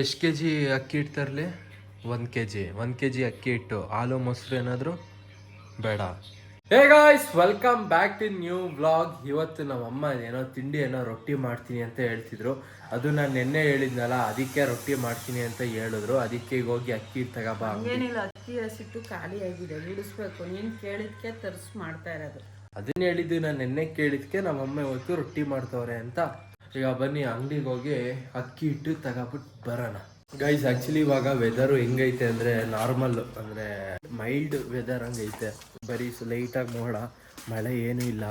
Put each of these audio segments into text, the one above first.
ಎಷ್ಟು K G ಅಕ್ಕಿ ಹಿಟ್ಟು ತರಲಿ ಒಂದು ಕೆ ಜಿ. ಒಂದು ಕೆ ಜಿ ಅಕ್ಕಿ ಹಿಟ್ಟು ಹಾಲು ಮೊಸರು ಏನಾದರೂ? ಬೇಡ. Hey guys welcome back to new vlog ಇವತ್ತು ನಮ್ಮ ಅಮ್ಮ ಏನೋ ತಿಂಡಿ ಏನೋ ರೊಟ್ಟಿ ಮಾಡ್ತೀನಿ ಅಂತ ಹೇಳ್ತಿದ್ರು. ಅದು ನಾನು ನಿನ್ನೆ ಹೇಳಿದ್ನಲ್ಲ ಅದಕ್ಕೆ ರೊಟ್ಟಿ ಮಾಡ್ತೀನಿ ಅಂತ ಹೇಳಿದ್ರು. ಅದಕ್ಕೆ ಈಗ ಹೋಗಿ ಅಕ್ಕಿ ತಗೋಬಾ ಏನಿಲ್ಲ ಅಕ್ಕಿ ಹಸಿಟ್ಟು ಖಾಲಿ ಆಗಿದೆ. ಬಿಡಿಸ್ಬೇಕು ನೀನು ಕೇಳಿದ್ಕೆ ತರಿಸ್ ಮಾಡ್ತಾ ಇರೋದು. ಅದನ್ನ ಹೇಳಿದ್ದು ನಾನು ನಿನ್ನೆ ಕೇಳಿದ್ಕೆ ನಮ್ಮಮ್ಮ ಇವತ್ತು ರೊಟ್ಟಿ ಮಾಡ್ತವ್ರೆ ಅಂತ. ಈಗ ಬನ್ನಿ ಅಂಗಡಿಗೆ ಹೋಗಿ ಅಕ್ಕಿ ಹಿಟ್ಟು ತಗೊಬಿಟ್ಟು ಬರೋಣ. ಗೈಸ್ ಆಕ್ಚುಲಿ ಇವಾಗ ವೆದರು ಹೆಂಗೈತೆ ಅಂದ್ರೆ ನಾರ್ಮಲ್ ಅಂದ್ರೆ ಮೈಲ್ಡ್ ವೆದರ್ ಹಂಗೈತೆ. ಬರೀ ಲೈಟಾಗಿ ಮೋಡ, ಮಳೆ ಏನೂ ಇಲ್ಲ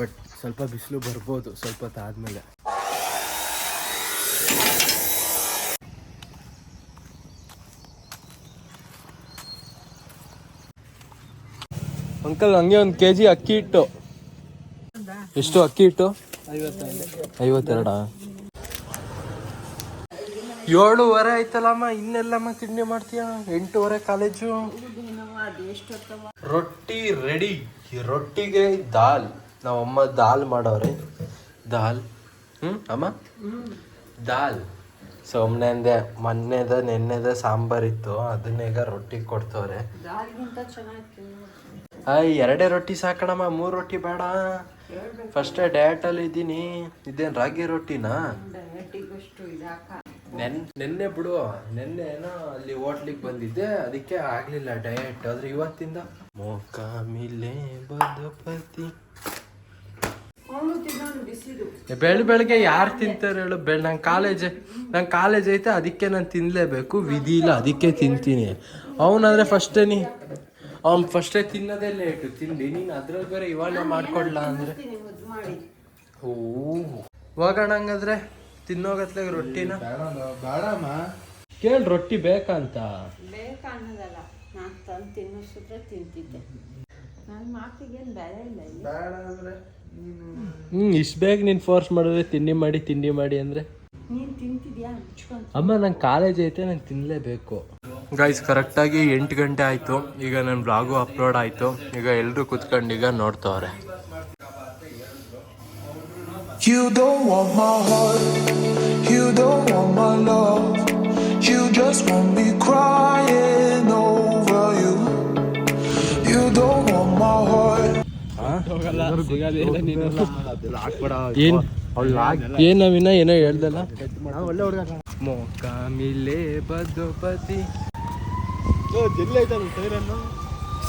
ಬಟ್ ಸ್ವಲ್ಪ ಬಿಸಿಲು ಬರ್ಬೋದು ಸ್ವಲ್ಪ ಹೊತ್ತಾದ್ಮೇಲೆ ಅಂಕಲ್ ಹಂಗೆ ಒಂದು ಕೆ ಜಿ ಅಕ್ಕಿ ಹಿಟ್ಟು ಎಷ್ಟು ಅಕ್ಕಿ ಇಟ್ಟು ಐವತ್ತೆರಡ? ಏಳುವರೆ ಆಯ್ತಲ್ಲಮ್ಮ ಇನ್ನೆಲ್ಲಮ್ಮ ತಿಂಡಿ ಮಾಡ್ತೀಯ? ಎಂಟೂವರೆ ಕಾಲೇಜು. ರೊಟ್ಟಿ ರೆಡಿ. ರೊಟ್ಟಿಗೆ ದಾಲ್. ನಾವಮ್ಮ ದಾಲ್ ಮಾಡವ್ರೆ. ದಾಲ್. ಹ್ಮ್ ಅಮ್ಮ? ದಾಲ್. ಸುಮ್ಮನೆ ಅಂದೆ ಮೊನ್ನೆದ ನೆನ್ನೆದ ಸಾಂಬಾರಿತ್ತು ಇತ್ತು. ಈಗ ರೊಟ್ಟಿ ಕೊಡ್ತವ್ರೆ. ಅಯ್ಯ ಎರಡೇ ರೊಟ್ಟಿ ಸಾಕಣಮ್ಮ. ಮೂರು ರೊಟ್ಟಿ ಬೇಡ. ಫಸ್ಟ್ ಡಯಟಲ್ಲಿ ಇದ್ದೀನಿ. ಇದೇನು ರಾಗಿ ರೊಟ್ಟಿನಾ? ನೆನ್, ನೆನ್ನೆ ಬಿಡು. ನೆನ್ನೆ ಏನೋ ಅಲ್ಲಿ ಹೋಟ್ಲಿಗೆ ಬಂದಿದ್ದೆ. ಅದಕ್ಕೆ ಆಗ್ಲಿಲ್ಲ ಡಯಟ್ ಆದ್ರೆ ಇವತ್ತಿಂದ ಮೋಕಾಮಿಲೆ ಬದಪತಿ ಬೆಳ ಬೆಳಗ್ಗೆ ಯಾರು ತಿಂತಾರೆ ಹೇಳು? ಬೆಳ್, ನಂಗೆ ಕಾಲೇಜ್ ನಂಗೆ ಕಾಲೇಜ್ ಐತೆ, ಅದಕ್ಕೆ ನಾನು ತಿನ್ನಲೇಬೇಕು ವಿಧಿ ಇಲ್ಲ, ಅದಕ್ಕೆ ತಿಂತೀನಿ. ಅವನಾದ್ರೆ ಫಸ್ಟೇ ನೀ ಅವ್ನು ಫಸ್ಟೇ ತಿನ್ನೋದೇ ಲೇಟು ತಿಂಡಿ ನೀನು ಅದ್ರಲ್ಲಿ ಬೇರೆ ಇವಾಗ ಮಾಡ್ಕೊಡ್ಲಾ ಅಂದ್ರೆ? ಓ. ಹೋಗೋಣ ಹಂಗಾದ್ರೆ ತಿನ್ನೋಗತ್ಲೆ ರೊಟ್ಟಿನ? ಬೇಡಮ್ಮ ಕೇಳಿ ರೊಟ್ಟಿ ಬೇಕಂತ? ಹ್ಮ್ ಇಷ್ಟು ಬೇಗ ನೀನು ಫೋರ್ಸ್ ಮಾಡಿದ್ರೆ ತಿಂಡಿ ಮಾಡಿ ತಿಂಡಿ ಮಾಡಿ ಅಂದ್ರೆ? ಅಮ್ಮ ನಂಗೆ ಕಾಲೇಜ್ ಐತೆ ನಂಗೆ ತಿನ್ನಲೇಬೇಕು ಗೈಸ್ ಕರೆಕ್ಟಾಗಿ ಎಂಟು ಗಂಟೆ ಆಯಿತು. ಈಗ ನನ್ನ ಬ್ಲಾಗು ಅಪ್ಲೋಡ್ ಆಯಿತು. ಈಗ ಎಲ್ಲರೂ ಕೂತ್ಕೊಂಡು ಈಗ ನೋಡ್ತವ್ರೆ. ಏನ ಏನೋ ಹೇಳ್ದಲ್ಲ? ಮೊ ಕ ಬದುಪತಿ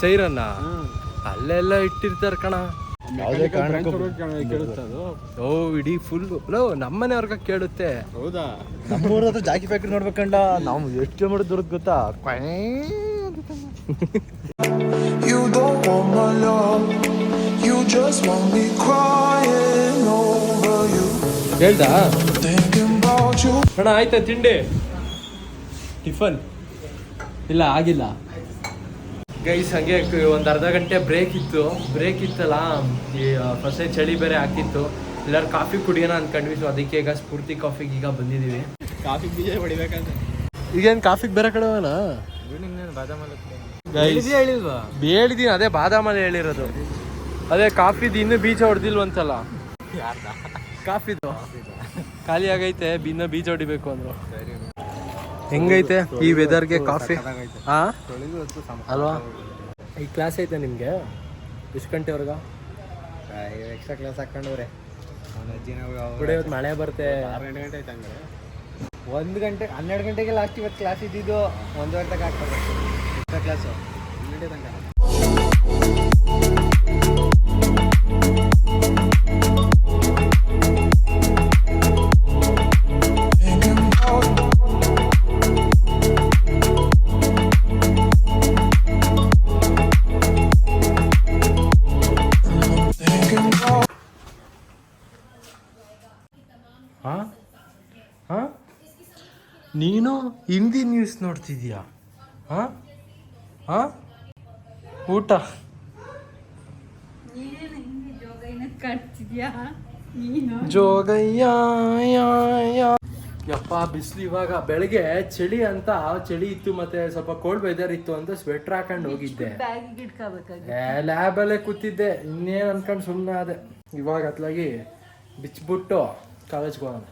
ಸೈರನ್ನ? ಅಲ್ಲೆಲ್ಲ ಇಟ್ಟಿರ್ತಾರ ಕಣ. ಓ ಇಡೀ ಫುಲ್ ಲೋ ನಮ್ಮನೆಯವ್ರಿಗ ಕೇಳುತ್ತೆ. ಹೌದಾ? ನಮ್ಮೂರ ಹತ್ರ ಜಾಕಿ ಫ್ಯಾಕ್ಟ್ರಿ ನೋಡ್ಬೇಕಂಡ ನಾವು ಎಷ್ಟು ಕಿಲೋಮೀಟರ್ ದೂರದ ಗೊತ್ತಾ? You don't want my love. You just want me crying over you. ಹೇಳ್ದಾ? Thinking about you. ಅಣ್ಣ ಆಯ್ತಾ ತಿಂಡಿ? ಟಿಫನ್? ಇಲ್ಲ ಆಗಿಲ್ಲ. ಗೈಸ್ ಹಂಗೆ ಒಂದು ಅರ್ಧ ಗಂಟೆ ಬ್ರೇಕ್ ಇತ್ತು. ಬ್ರೇಕ್ ಇತ್ತಲ್ಲ ಈ ಫಸ್ಟ್ ಚಳಿ ಬೇರೆ ಹಾಕಿತ್ತು ಎಲ್ಲರೂ ಕಾಫಿ ಕುಡಿಯೋಣ ಅಂದ್ಕೊಂಡ್ವಿ ಸೊ ಅದಕ್ಕೆ ಈಗ ಸ್ಫೂರ್ತಿ ಕಾಫಿಗೆ ಈಗ ಬಂದಿದ್ದೀವಿ ಕಾಫಿ ಬೀಜ ಹೊಡಿಬೇಕಂತ. ಈಗೇನು ಕಾಫಿಗೆ ಬೇರೆ ಕಡೆ ಹೇಳಿಲ್ವಾ? ಹೇಳಿದೀನಿ ಅದೇ ಬಾದಾಮಲ್ಲಿ ಹೇಳಿರೋದು. ಅದೇ ಕಾಫಿದು ಇನ್ನೂ ಬೀಜ ಹೊಡೆದಿಲ್ವಂತಲ್ಲ. ಕಾಫಿದು. ಖಾಲಿ ಆಗೈತೆ ಇನ್ನೂ ಬೀಜ ಹೊಡಿಬೇಕು ಅಂದ್ರು. ಹೆಂಗೈತೆ ಈ ವೆದರ್ಗೆ ಕಾಫಿ ಹಾ ಅಲ್ವಾ? ಈ ಕ್ಲಾಸ್ ಐತೆ ನಿಮಗೆ? ಎಷ್ಟು ಗಂಟೆವರೆಗ ಎಕ್ಸ್ಟ್ರಾ ಕ್ಲಾಸ್ ಹಾಕೊಂಡವ್ರೆ ಕೂಡ ಇವತ್ತು ಮಳೆ ಬರುತ್ತೆ. ಆರು ಗಂಟೆ ಗಂಟೆ ಆಯ್ತು ಹಂಗಾರೆ. ಒಂದು ಗಂಟೆ ಹನ್ನೆರಡು ಗಂಟೆಗೆ ಲಾಸ್ಟ್ ಇವತ್ತು ಕ್ಲಾಸ್ ಇದ್ದಿದ್ದು ಒಂದುವರೆ ತನಕ ಹಾಕ್ತಾರೆ ಎಕ್ಸ್ಟ್ರಾ ಕ್ಲಾಸು ಗಂಟೆ ತನಕ. ನೀನು ಹಿಂದಿ ನ್ಯೂಸ್ ನೋಡ್ತಿದ್ಯಾ? ಹಾ ಹಾ ಊಟ? ಜೋಗಯ್ಯ. ಯಪ್ಪ ಬಿಸಿಲು ಇವಾಗ. ಬೆಳಗ್ಗೆ ಚಳಿ ಅಂತ ಚಳಿ ಇತ್ತು ಮತ್ತೆ ಸ್ವಲ್ಪ ಕೋಲ್ಡ್ ವೆದರ್ ಇತ್ತು ಅಂತ ಸ್ವೆಟರ್ ಹಾಕೊಂಡು ಹೋಗಿದ್ದೆ. ಲ್ಯಾಬ್ ಅಲ್ಲೇ ಲ್ಯಾಬಲ್ಲೇ ಕೂತಿದ್ದೆ. ಇನ್ನೇನು ಅನ್ಕೊಂಡು ಸುಮ್ಮನೆ ಆದೆ. ಇವಾಗ ಅತ್ಲಾಗಿ ಬಿಚ್ಚಿಬಿಟ್ಟು ಕಾಲೇಜ್ಗೆ ಹೋಗೋಣ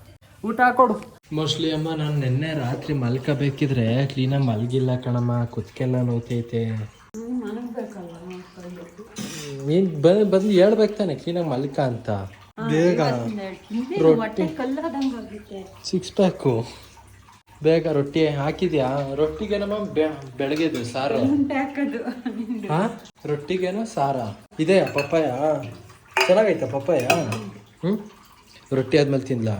ಊಟ ಹಾಕೊಡು ಮೋಸ್ಟ್ಲಿ ಅಮ್ಮ ನಾನು ನಿನ್ನೆ ರಾತ್ರಿ ಮಲ್ಕೋಬೇಕಿದ್ರೆ ಕ್ಲೀನಾಗಿ ಮಲ್ಗಿಲ್ಲ ಕಣಮ್ಮ ಕುತ್ಕೆಲ್ಲ ನೋತೈತೆ. ನೀನ್ ಬಂದು ಬಂದು ಹೇಳ್ಬೇಕು ತಾನೆ ಕ್ಲೀನಾಗಿ ಮಲ್ಕ ಅಂತ. ಬೇಗ. ರೊಟ್ಟಿ. ಸಿಕ್ಸ್ ಪ್ಯಾಕು ಬೇಗ ರೊಟ್ಟಿ ಹಾಕಿದ್ಯಾ? ರೊಟ್ಟಿಗೇನಮ್ಮ ಬೆಳಗ್ಗೆದು ಸಾರು? ಹಾ? ರೊಟ್ಟಿಗೇನೋ ಸಾರ? ಇದೆ ಪಪ್ಪಾಯ? ಚೆನ್ನಾಗೈತ ಪಪ್ಪಾಯ? ಹ್ಞೂ ರೊಟ್ಟಿ ಆದ್ಮೇಲೆ ತಿನ್ಲಾ?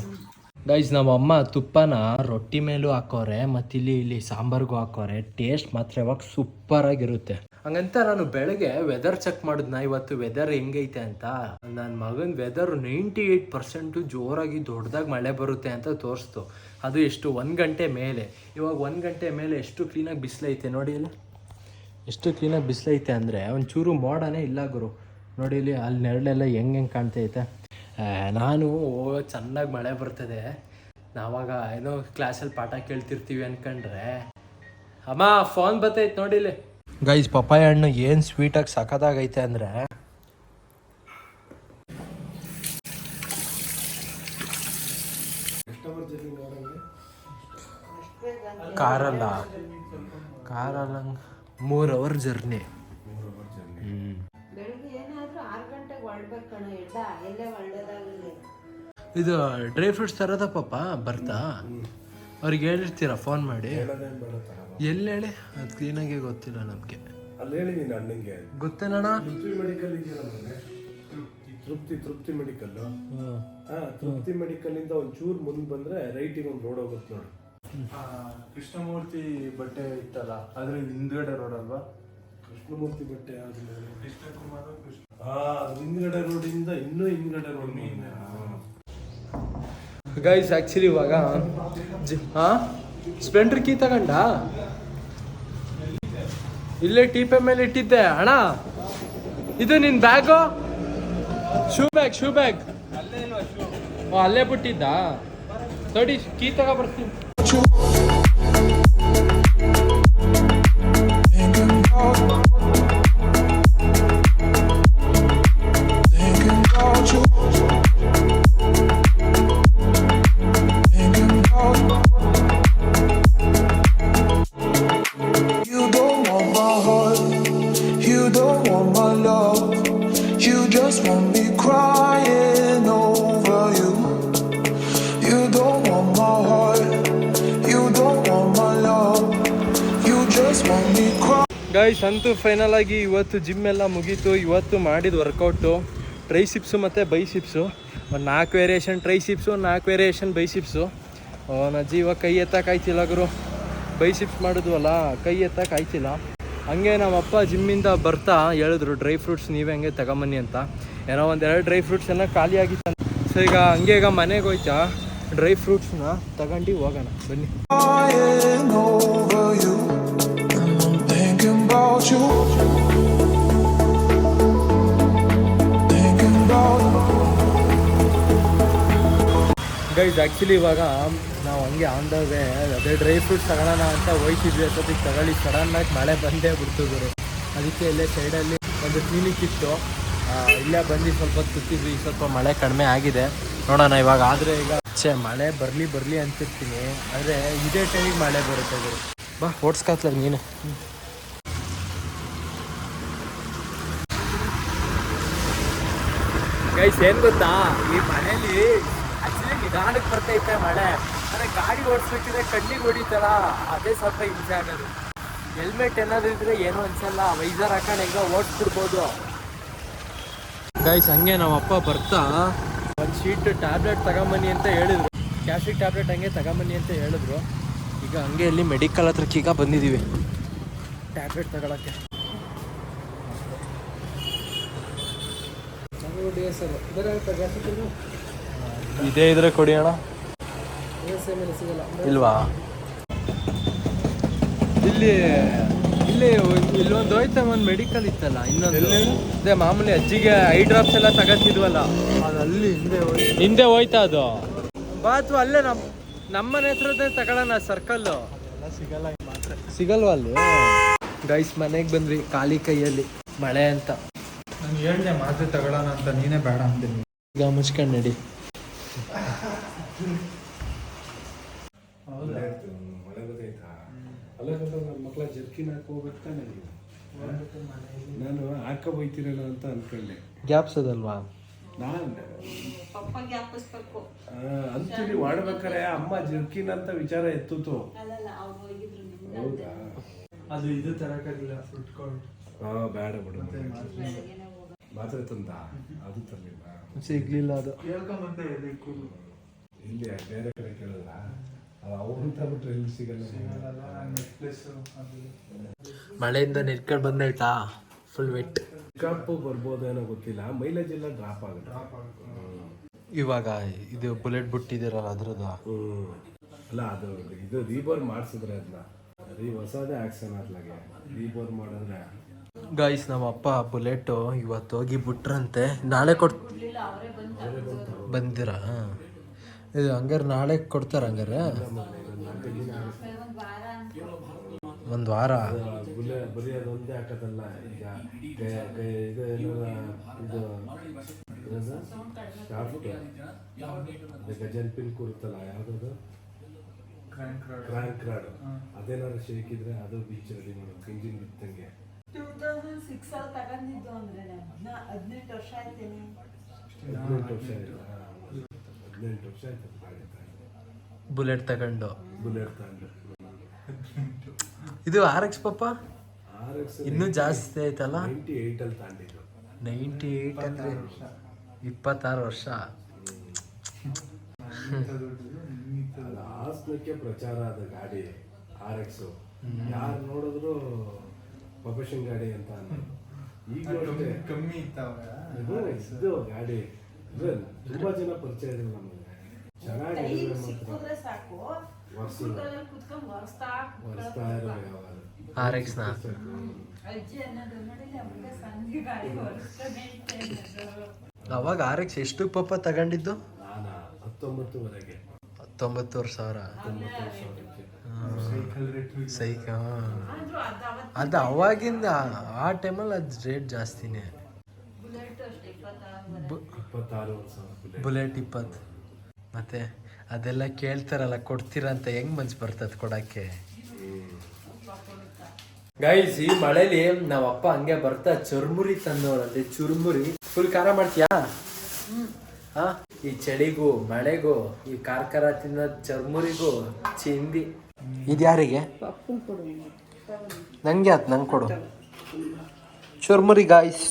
ಗೈಸ್ ನಮ್ಮ ಅಮ್ಮ ತುಪ್ಪನ ರೊಟ್ಟಿ ಮೇಲೂ ಹಾಕೋರೆ, ಮತ್ತು ಇಲ್ಲಿ ಇಲ್ಲಿ ಸಾಂಬಾರ್ಗೂ ಹಾಕೋರೆ. ಟೇಸ್ಟ್ ಮಾತ್ರ ಯಾವಾಗ ಸೂಪರ್ ಆಗಿರುತ್ತೆ. ಹಂಗಂತ ನಾನು ಬೆಳಗ್ಗೆ ವೆದರ್ ಚೆಕ್ ಮಾಡಿದ್ನ, ಇವತ್ತು ವೆದರ್ ಹೆಂಗೈತೆ ಅಂತ. ನನ್ನ ಮಗನ ವೆದರ್ ನೈಂಟಿ ಏಯ್ಟ್ ಪರ್ಸೆಂಟು ಜೋರಾಗಿ ದೊಡ್ಡದಾಗಿ ಮಳೆ ಬರುತ್ತೆ ಅಂತ ತೋರಿಸ್ತು. ಅದು ಎಷ್ಟು, ಒಂದು ಗಂಟೆ ಮೇಲೆ. ಇವಾಗ ಒಂದು ಗಂಟೆ ಮೇಲೆ ಎಷ್ಟು ಕ್ಲೀನಾಗಿ ಬಿಸಿಲೈತೆ ನೋಡಿ ಇಲ್ಲಿ. ಎಷ್ಟು ಕ್ಲೀನಾಗಿ ಬಿಸಿಲೈತೆ ಅಂದರೆ ಒಂಚೂರು ಮೋಡನೇ ಇಲ್ಲ ಗುರು. ನೋಡಿ ಇಲ್ಲಿ ಅಲ್ಲಿ ನೆರಳೆಲ್ಲ ಹೆಂಗೆ ಹೆಂಗೆ ಕಾಣ್ತೈತೆ. ನಾನು ಚೆನ್ನಾಗಿ ಮಳೆ ಬರ್ತದೆ. ನಾವಾಗ ಏನೋ ಕ್ಲಾಸಲ್ಲಿ ಪಾಠ ಕೇಳ್ತಿರ್ತೀವಿ ಅನ್ಕೊಂಡ್ರೆ. ಅಮ್ಮ ಫೋನ್ ಬರ್ತೈತೆ ನೋಡಿ ಇಲ್ಲಿ. ಗೈಸ್ ಪಪ್ಪಾಯ ಹಣ್ಣು ಏನು ಸ್ವೀಟಾಗಿ ಸಖತ್ತಾಗೈತೆ ಅಂದರೆ. ಕಾರಲ್ಲ. ಕಾರಲ್ಲ. ಮೂರು ಅವರ್ ಜರ್ನಿ ಬೆಳಿಗ್ಗೆ ಇದು ಡ್ರೈ ಫ್ರೂಟ್ಸ್ ತರದ ಪಾಪ ಬರ್ತಾ? ಅವ್ರಿಗೆ ಹೇಳಿರ್ತೀರಾ ಫೋನ್ ಮಾಡಿ? ಎಲ್ಲಿ ಹೇಳಿ? ಅದು ಕ್ಲೀನಾಗಿ ಗೊತ್ತಿಲ್ಲ ನಮಗೆ. ಅಲ್ಲಿ ಹೇಳಿದೀನಿ ಅಣ್ಣಂಗೆ. ಗೊತ್ತೇನಣ್ಣ? ತೃಪ್ತಿ ಮೆಡಿಕಲ್ ಇದೆಯಲ್ಲ ತೃಪ್ತಿ ತೃಪ್ತಿ ಮೆಡಿಕಲ್ ಹಾ ತೃಪ್ತಿ ಮೆಡಿಕಲ್ ಇಂದ ಒಂದ್ ಚೂರ್ ಮುಂದ್ ಬಂದ್ರೆ ರೈಟಿಗೆ ಒಂದು ರೋಡ್ ಹೋಗುತ್ತೆ ನೋಡಿ. ಕೃಷ್ಣಮೂರ್ತಿ ಬಟ್ಟೆ ಇತ್ತಲ್ಲ ಅದ್ರ ಹಿಂದ್ಗಡೆ ರೋಡ್ ಅಲ್ವಾ? ಕೃಷ್ಣಮೂರ್ತಿ ಬಟ್ಟೆ ಯಾವ್ದು ಹಾ ಅದ್ರ ಹಿಂದ್ಗಡೆ ರೋಡ್ ಇಂದ ಇನ್ನೂ ಹಿಂದ್ಗಡೆ ರೋಡ್ ಗೈಸ್ ಆ್ಯಕ್ಚುಲಿ ಇವಾಗ ಜಿ ಹಾಂ ಸ್ಪ್ಲೆಂಡರ್ ಕೀ ತಗೊಂಡ? ಇಲ್ಲೇ ಟೀಪೆ ಮೇಲೆ ಇಟ್ಟಿದ್ದೆ. ಅಣ್ಣ ಇದು ನಿನ್ನ bag shoe bag shoe bag ಓ ಅಲ್ಲೇ ಬಿಟ್ಟಿದ್ದ? ತಡಿ ಕೀ ತಗೋ ಬರ್ತೀನಿ. ಗೈಸ್ ಅಂತೂ ಫೈನಲ್ ಆಗಿ ಇವತ್ತು ಜಿಮ್ ಎಲ್ಲ ಮುಗೀತು. ಇವತ್ತು ಮಾಡಿದ ವರ್ಕೌಟು ಟ್ರೈ ಸಿಪ್ಸು ಮತ್ತು ಬೈ ಸಿಪ್ಸು ಒಂದು ನಾಲ್ಕು ವೇರಿಯೇಷನ್ ಟ್ರೈ ಸಿಪ್ಸು ಒಂದು ನಾಲ್ಕು ವೇರಿಯೇಷನ್ ಬೈ ಸಿಪ್ಸು ನನ್ನ ಜೀವ ಕೈ ಎತ್ತಕ್ಕಾಯ್ತಿಲ್ಲ ಗುರು. ಬೈ ಸಿಪ್ಸ್ ಮಾಡಿದ್ವಲ್ಲ, ಕೈ ಎತ್ತಕ್ಕಾಯ್ತಿಲ್ಲ ಹಂಗೆ ನಮ್ಮಪ್ಪ ಜಿಮ್ಮಿಂದ ಬರ್ತಾ ಹೇಳಿದ್ರು ಡ್ರೈ ಫ್ರೂಟ್ಸ್ ನೀವೇ ಹಂಗೆ ತಗೊಂಬನ್ನಿ ಅಂತ. ಏನೋ ಒಂದೆರಡು ಡ್ರೈ ಫ್ರೂಟ್ಸ್ ಎಲ್ಲ ಖಾಲಿ ಆಗಿತ್ತು. ಸೊ ಈಗ ಹಂಗೆ ಈಗ ಮನೆಗೆ ಹೋಯ್ತಾ. ಡ್ರೈ ಫ್ರೂಟ್ಸ್ನ ತಗೊಂಡು ಹೋಗೋಣ. ಬನ್ನಿ. ಗೈಸ್ ಆ್ಯಕ್ಚುಲಿ ಇವಾಗ ನಾವು ಹಂಗೆ ಆನ್ ದ ವೇ ಅದೇ ಡ್ರೈ ಫ್ರೂಟ್ಸ್ ತಗೊಳ್ಳೋಣ ಅಂತ ಹೋಯ್ತಿದ್ವಿ. ಅಷ್ಟೊತ್ತಿಗೆ ತಗೊಳ್ಳಿ. ಸಡನ್ನಾಗಿ ಮಳೆ ಬಂದೇ ಬಿಡ್ತಿದ್ರು ಅದಕ್ಕೆ ಇಲ್ಲೇ ಸೈಡಲ್ಲಿ ಒಂದು ಕ್ಲಿನಿಕ್ ಇತ್ತು. ಇಲ್ಲೇ ಬಂದು ಸ್ವಲ್ಪ ಹೊತ್ತು ಸ್ವಲ್ಪ ಮಳೆ ಕಡಿಮೆ ಆಗಿದೆ. ನೋಡೋಣ ಇವಾಗ. ಆದರೆ ಈಗ ಛೇ, ಮಳೆ ಬರಲಿ ಬರಲಿ ಅಂತಿರ್ತೀನಿ. ಆದರೆ ಇದೇ ಟೈಮಿಗೆ ಮಳೆ ಬರುತ್ತೆ ಬಾ, ಓಡಿಸ್ಕಾತ್ಲ ನೀನು. ಗೈಸ್ ಏನು ಗೊತ್ತಾ? ಈ ಮನೇಲಿ ಆಕ್ಚುಲಿ ನಿಧಾನಕ್ಕೆ ಬರ್ತೈತೆ ಮಳೆ. ಆದರೆ ಗಾಡಿ ಓಡಿಸ್ಬೇಕಿದ್ರೆ ಕಣ್ಣಿಗೆ ಹೊಡಿತಲ್ಲ, ಅದೇ ಸ್ವಲ್ಪ ಹಿಂಸೆ ಆಗೋದು. ಹೆಲ್ಮೆಟ್ ಏನಾದ್ರು ಇದ್ರೆ ಏನು ಅನ್ಸಲ್ಲ ವೈಸರ್ ಹಾಕೊಂಡು ಹೆಂಗ ಓಡಿಸ್ಬಿಡ್ಬೋದು. ಗೈಸ್ ಹಂಗೆ ನಮ್ಮ ಅಪ್ಪ ಬರ್ತಾ, ಒಂದು ಶೀಟ್ ಟ್ಯಾಬ್ಲೆಟ್ ತಗೊಂಬನ್ನಿ ಅಂತ ಹೇಳಿದ್ರು. ಕ್ಯಾಶಿಕ್ ಟ್ಯಾಬ್ಲೆಟ್ ಹಂಗೆ ತಗೊಂಬನ್ನಿ ಅಂತ ಹೇಳಿದ್ರು. ಈಗ ಹಂಗೆ ಇಲ್ಲಿ ಮೆಡಿಕಲ್ ಹತ್ರಕ್ಕೆ ಈಗ ಬಂದಿದ್ದೀವಿ ಟ್ಯಾಬ್ಲೆಟ್ ತಗೊಳಕ್ಕೆ. ಇದೇ ಇದ್ರೆ ಕೊಡಿ ಅಣ್ಣ. ಇಲ್ವಾ? ಇಲ್ಲಿ ಇಲ್ಲಿ ಇಲ್ಲೊಂದು ಹೋಯ್ತಾ ಒಂದು ಮೆಡಿಕಲ್ ಇತ್ತಲ್ಲ ಇನ್ನೊಂದು. ಅದೇ ಮಾಮೂಲಿ ಅಜ್ಜಿಗೆ ಐ ಡ್ರಾಪ್ಸ್ ಎಲ್ಲ ತಗತ್ತಿದ್ವಲ್ಲ. ಅದು ಅಲ್ಲಿ ಹಿಂದೆ ಹಿಂದೆ ಹೋಯ್ತಾ ಅದು? ಬಾತು ಅಥವಾ ಅಲ್ಲೇ ನಮ್ಮ ನಮ್ಮನೆ ಹತ್ರದೇ ತಗೊಳ್ಳೋಣ ಸರ್ಕಲ್ಲು ಸಿಗಲ್ವಾ ಅಲ್ಲಿ? ಗೈಸ್ ಮನೆಗೆ ಬಂದ್ರಿ ಖಾಲಿ ಕೈಯಲ್ಲಿ. ಮಳೆ ಅಂತ. ನಾನು ಹೇಳ್ದೆ ಮಾತ್ರೆ ತಗೊಳ್ಳೋಣ ಅಂತ ನೀನೇ ಬೇಡ ಅಂತೀನಿ. ಈಗ ಮುಚ್ಕೊಂಡು ನಡಿ. ನನ್ನ ಮಕ್ಕಳ ಜರ್ಕಿನ್ ಹಾಕೋಬೇಕು ಹೋಗ್ಬೇಕು ತಾನೆ ನಾನು? ಹಾಕ ಹೋಯ್ತೀರೇನೋ ಅಂತ ಅನ್ಕೊಂಡೆ. ಗ್ಯಾಪ್ಸ್ ಅದಲ್ವಾ? ನಾನು? ಅಂತೀನಿ ಮಾಡ್ಬೇಕಾರೆ ಅಮ್ಮ ಜರ್ಕಿನ್ ಅಂತ ವಿಚಾರ ಎತ್ತಿತು ಹೌದಾ? ಅದು ಇದು ತರಕಾಗಿಲ್ಲ ಫುಟ್ಕೊಂಡು ಹಾ ಬೇಡ ಬಿಡು. ಮಾತ್ರೆ ತಂದ ಅದು ತರಲಿಲ್ಲ. ಸಿಗ್ಲಿಲ್ಲ ಅದು. ಕೂರು ಇಲ್ಲಿ ಬೇರೆ ಕಡೆ ಕೇಳಲ್ಲ ಅವ್ರು ಎಲ್ಲಿ ಸಿಗಲ್ಲ ಮಳೆಯಿಂದ ನೆರ್ಕೊಂಡು ಬಂದೈತಾ ಫುಲ್ ವೆಟ್ ಕಪ್ಪು ಬರ್ಬೋದೇನೋ ಗೊತ್ತಿಲ್ಲ ಮೈಲೇಜ್ ಎಲ್ಲ ಡ್ರಾಪ್ ಆಗುತ್ತೆ. ಇವಾಗ ಇದು ಬುಲೆಟ್ ಬಿಟ್ಟಿದ್ದೀರಲ್ಲ ಅದ್ರದ್ದು? ಹ್ಮ್. ಅಲ್ಲ ಅದು ಇದು ರೀಬೋರ್ ಮಾಡಿಸಿದ್ರೆ ಅದನ್ನ ರೀ ಹೊಸದೇ ಆಕ್ಷನ್ ಅದ್ಲಾಗೆ. ರೀಬೋರ್ ಮಾಡಿದ್ರೆ ಗಾಯ್ಸ್ ನಮ್ಮ ಅಪ್ಪ ಬುಲೆಟು ಇವತ್ತು ಹೋಗಿ ಬಿಟ್ರಂತೆ ನಾಳೆ ಕೊಡ್ ಬಂದಿರಾ? ಇದು ಹಂಗಾರೆ ನಾಳೆ ಕೊಡ್ತಾರ ಹಂಗಾರೆ? ಒಂದು ವಾರ? ಕೂರುತ್ತಲ್ಲ ಯಾವ್ದದು ಕ್ರ್ಯಾಂಕ್ ರಾಡ್ ಅದೇನಾದ್ರು ಶೇಕಿದ್ರೆ ಇದ್ರೆ ಅದು ಬೀಚ್ ರೆಡಿ ಮಾಡೋದು ಇಂಜಿನ್ ಬಿತ್ತಂಗೆ. ಟೂ ತೌಸಂಡ್ ಸಿಕ್ಸ್ ಅಲ್ಲಿ ತಗೊಂಡಿದ್ದು ಅಂದ್ರೆ ನಾ ಹದಿನೆಂಟು ವರ್ಷ ಆಯ್ತೇನೆ. ಹದಿನೆಂಟು ವರ್ಷ ಆಯ್ತು. ಹದಿನೆಂಟು ವರ್ಷ ಆಯ್ತು ಅದು ಗಾಡಿ ತಗೊಂಡು. ಬುಲೆಟ್ ತಗೊಂಡು. ಬುಲೆಟ್ ತಗೊಂಡು. ಇದು ಆರ್ ಎಕ್ಸ್ ಎಕ್ಸ್ ಇನ್ನೂ ಜಾಸ್ತಿ ಆಯ್ತಲ್ಲ? ನೈಂಟಿ ಏಯ್ಟ್ ಅಲ್ಲಿ ತಗೊಂಡಿದ್ದು. ನೈಂಟಿ ಏಯ್ಟ್ ಅಂದ್ರೆ ಇಪ್ಪತ್ತಾರು ವರ್ಷ. ಹಾಸನಕ್ಕೆ ಪ್ರಚಾರ ಆದ ಗಾಡಿ ಆರ್ ಎಕ್ಸ್ ಯಾರು ನೋಡಿದ್ರು ಪ್ರೊಫೆಷನ್ ಗಾಡಿ ಅಂತ ಅನ್ನೋದು ಕಮ್ಮಿ ಇತ್ತು ಇದು ಗಾಡಿ. ಅಂದ್ರೆ ತುಂಬಾ ಜನ ಪರಿಚಯ ಇದೆ ನಮಗೆ. ಸಾಕು. ಯಾವಾಗ ಆರ್ ಎಕ್ಸ್ ಅವಾಗ ಆರ್ ಎಕ್ಸ್ ಎಷ್ಟು ಪಪ್ಪ ತಗೊಂಡಿದ್ದು? ಹತ್ತೊಂಬತ್ತು ಹತ್ತೊಂಬತ್ತುವರೆಗೆ. ಹತ್ತೊಂಬತ್ತೂವರೆ ಸಾವಿರ. ಹತ್ತೊಂಬತ್ತು ಸಾವಿರಕ್ಕೆ. ಸೈಕಲ್ ರೇಟ್ ಸೈಕ ಅದು ಅವಾಗಿಂದ ಆ ಟೈಮಲ್ಲಿ ಅದು ರೇಟ್ ಜಾಸ್ತಿನೇ. ಬುಲೆಟ್ ಇಪ್ಪತ್ತು. ಮತ್ತೆ ಅದೆಲ್ಲ ಕೇಳ್ತಾರಲ್ಲ ಕೊಡ್ತೀರಾ ಅಂತ ಹೆಂಗ್ ಮನ್ಸು ಬರ್ತದೆ ಕೊಡಕ್ಕೆ? ಗೈಸ್ ಈ ಮಳೆಲಿ ನಾವಪ್ಪ ಅಪ್ಪ ಹಂಗೆ ಬರ್ತಾ ಚುರ್ಮುರಿ ತಂದವಳಂತೆ ಚುರ್ಮುರಿ. ಫುಲ್ ಖಾರ ಮಾಡ್ತೀಯಾ? ಹಾ? ಈ ಚಳಿಗೂ ಮಳೆಗೂ ಈ ಕಾರ್ಕರ ತಿನ್ನೋ ಚರ್ಮುರಿಗೂ ಚಿಂದಿ. ಇದ್ಯಾರಿಗೆ ನಂಗೆ ಅದು ನಂಗೆ ಕೊಡು. ಚುರ್ಮುರಿ ಗಾಯ್ಸ್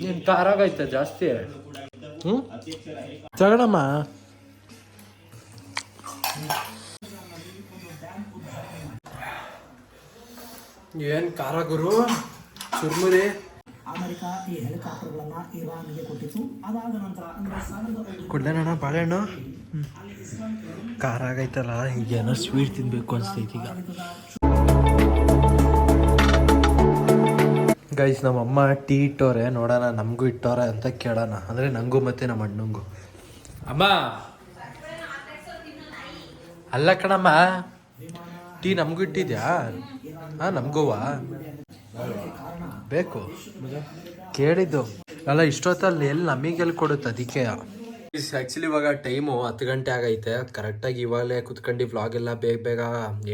ನೀನು ಖಾರ ಆಗೈತೆ ಜಾಸ್ತಿ? ಹ್ಞೂ ತಗೊಳಮ್ಮ ಏನು ಖಾರ ಗುರು? ಚುರ್ಮುರಿ? ಅಮೆರಿಕ ಈ ಹೆಲಿಕಾಪ್ಟರ್ಗಳನ್ನ ಇರಾನ್ಗೆ ಕೊಟ್ಟಿತ್ತು. ಅದಾದ ನಂತರ ಅಂದ್ರೆ ಸಾವಿರದ ಬಾಳೆಹಣ್ಣು? ಖಾರ ಆಗೈತಲ್ಲ ಏನೋ ಸ್ವೀಟ್ ತಿನ್ಬೇಕು ಅನಿಸ್ತೈತಿ ಈಗ. ಗೈಸ್ ನಮ್ಮ ಅಮ್ಮ ಟೀ ಇಟ್ಟವ್ರೆ, ನೋಡೋಣ, ನಮಗೂ ಇಟ್ಟವ್ರೆ ಅಂತ ಕೇಳೋಣ. ಅಂದರೆ ನಂಗೂ ಮತ್ತೆ ನಮ್ಮ ಅಣ್ಣಂಗೂ. ಅಮ್ಮ! ಅಲ್ಲ ಕಣಮ್ಮ, ಟೀ ನಮಗೂ ಇಟ್ಟಿದ್ಯಾ? ಹಾಂ ನಮಗೂವಾ? ಬೇಕು. ಕೇಳಿದ್ದು. ಅಲ್ಲ, ಇಷ್ಟೊತ್ತಲ್ಲಿ ಎಲ್ಲಿ ನಮಗೆಲ್ಲಿ ಕೊಡುತ್ತೆ ಅದಕ್ಕೆ? ಆ್ಯಕ್ಚುಲಿ ಇವಾಗ ಟೈಮು ಹತ್ತು ಗಂಟೆ ಆಗೈತೆ. ಕರೆಕ್ಟಾಗಿ ಇವಾಗಲೇ ಕುತ್ಕೊಂಡು ವ್ಲಾಗ್ ಎಲ್ಲ ಬೇಗ ಬೇಗ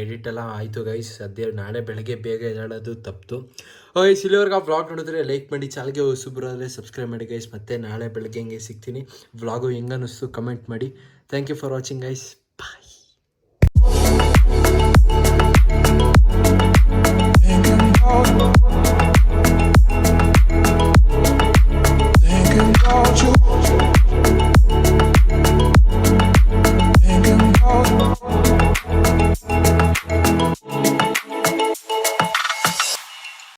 ಎಡಿಟ್ ಎಲ್ಲ ಆಯಿತು ಗೈಸ್ ಸದ್ಯ ನಾಳೆ ಬೆಳಗ್ಗೆ ಬೇಗ ಎದ್ದೇಳೋದು ತಪ್ಪಿತು ಈ ಸಿಲಿವರ್ಗೆ ಆ ವ್ಲಾಗ್ ನೋಡಿದ್ರೆ ಲೈಕ್ ಮಾಡಿ ಚಾಲ್ಗೆ ಹೊಸಬ್ರಾದರೆ ಸಬ್ಸ್ಕ್ರೈಬ್ ಮಾಡಿ ಗೈಸ್ ಮತ್ತೆ ನಾಳೆ ಬೆಳಗ್ಗೆ ಹಿಂಗೆ ಸಿಗ್ತೀನಿ. ವ್ಲಾಗು ಹೆಂಗೆ ಅನ್ನಿಸ್ತು ಕಮೆಂಟ್ ಮಾಡಿ thank you for watching guys